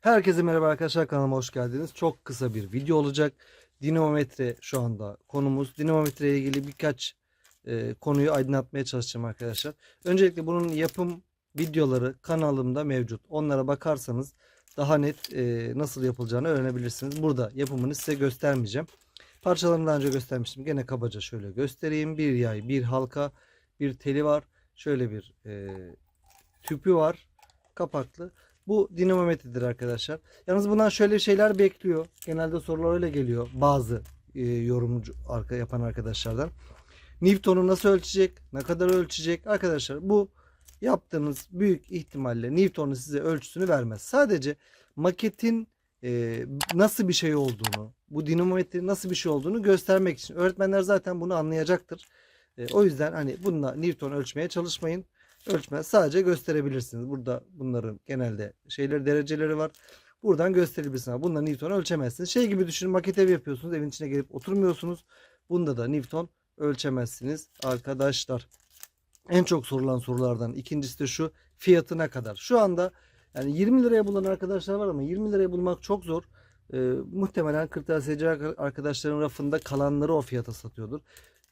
Herkese merhaba arkadaşlar kanalıma hoş geldiniz. Çok kısa bir video olacak. Dinamometre şu anda konumuz. Dinamometre ile ilgili birkaç e, konuyu aydınlatmaya çalışacağım arkadaşlar. Öncelikle bunun yapım videoları kanalımda mevcut. Onlara bakarsanız daha net e, nasıl yapılacağını öğrenebilirsiniz. Burada yapımını size göstermeyeceğim. Parçalarını daha önce göstermiştim. Gene kabaca şöyle göstereyim. Bir yay, bir halka, bir teli var. Şöyle bir e, tüpü var. Kapaklı. Bu dinamometredir arkadaşlar. Yalnız bundan şöyle şeyler bekliyor. Genelde sorular öyle geliyor. Bazı e, yorumcu arka yapan arkadaşlardan. Newton'u nasıl ölçecek? Ne kadar ölçecek? Arkadaşlar bu yaptığınız büyük ihtimalle Newton'un size ölçüsünü vermez. Sadece maketin e, nasıl bir şey olduğunu, bu dinamometrenin nasıl bir şey olduğunu göstermek için. Öğretmenler zaten bunu anlayacaktır. E, o yüzden hani bununla Newton ölçmeye çalışmayın ölçmez. Sadece gösterebilirsiniz. Burada bunların genelde şeyleri dereceleri var. Buradan gösterebilirsiniz. Bunda Newton ölçemezsiniz. Şey gibi düşünün maket ev yapıyorsunuz. Evin içine gelip oturmuyorsunuz. Bunda da Newton ölçemezsiniz arkadaşlar. En çok sorulan sorulardan ikincisi de şu fiyatı ne kadar? Şu anda yani 20 liraya bulan arkadaşlar var ama 20 liraya bulmak çok zor. Ee, muhtemelen kırtasiyeci arkadaşların rafında kalanları o fiyata satıyordur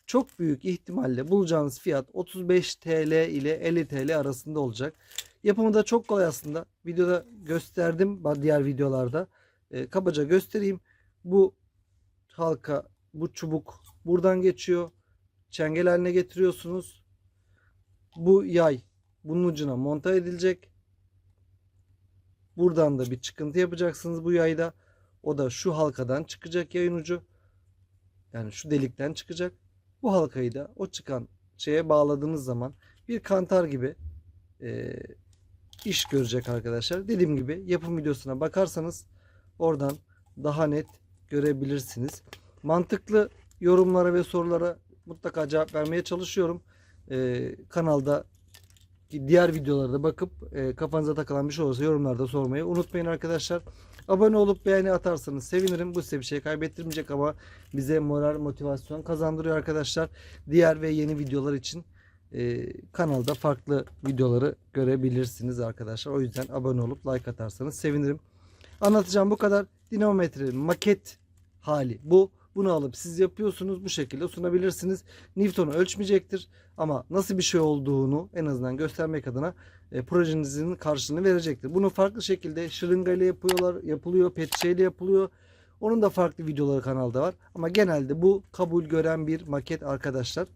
çok büyük ihtimalle bulacağınız fiyat 35 TL ile 50 TL arasında olacak. Yapımı da çok kolay aslında. Videoda gösterdim diğer videolarda. E, kabaca göstereyim. Bu halka, bu çubuk buradan geçiyor. Çengel haline getiriyorsunuz. Bu yay bunun ucuna monta edilecek. Buradan da bir çıkıntı yapacaksınız bu yayda. O da şu halkadan çıkacak yayın ucu. Yani şu delikten çıkacak. Bu halkayı da o çıkan şeye bağladığınız zaman bir kantar gibi e, iş görecek arkadaşlar. Dediğim gibi yapım videosuna bakarsanız oradan daha net görebilirsiniz. Mantıklı yorumlara ve sorulara mutlaka cevap vermeye çalışıyorum. E, kanalda diğer videolarda bakıp e, kafanıza takılan bir şey olursa yorumlarda sormayı unutmayın arkadaşlar. Abone olup beğeni atarsanız sevinirim. Bu size bir şey kaybettirmeyecek ama bize moral motivasyon kazandırıyor arkadaşlar. Diğer ve yeni videolar için e, kanalda farklı videoları görebilirsiniz arkadaşlar. O yüzden abone olup like atarsanız sevinirim. Anlatacağım bu kadar. Dinamometre maket hali bu. Bunu alıp siz yapıyorsunuz. Bu şekilde sunabilirsiniz. Newton'u ölçmeyecektir. Ama nasıl bir şey olduğunu en azından göstermek adına e, projenizin karşılığını verecektir. Bunu farklı şekilde şırınga ile yapıyorlar, yapılıyor, pet şişeyle yapılıyor. Onun da farklı videoları kanalda var. Ama genelde bu kabul gören bir maket arkadaşlar.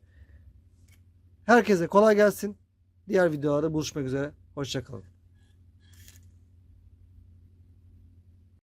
Herkese kolay gelsin. Diğer videolarda buluşmak üzere. Hoşçakalın.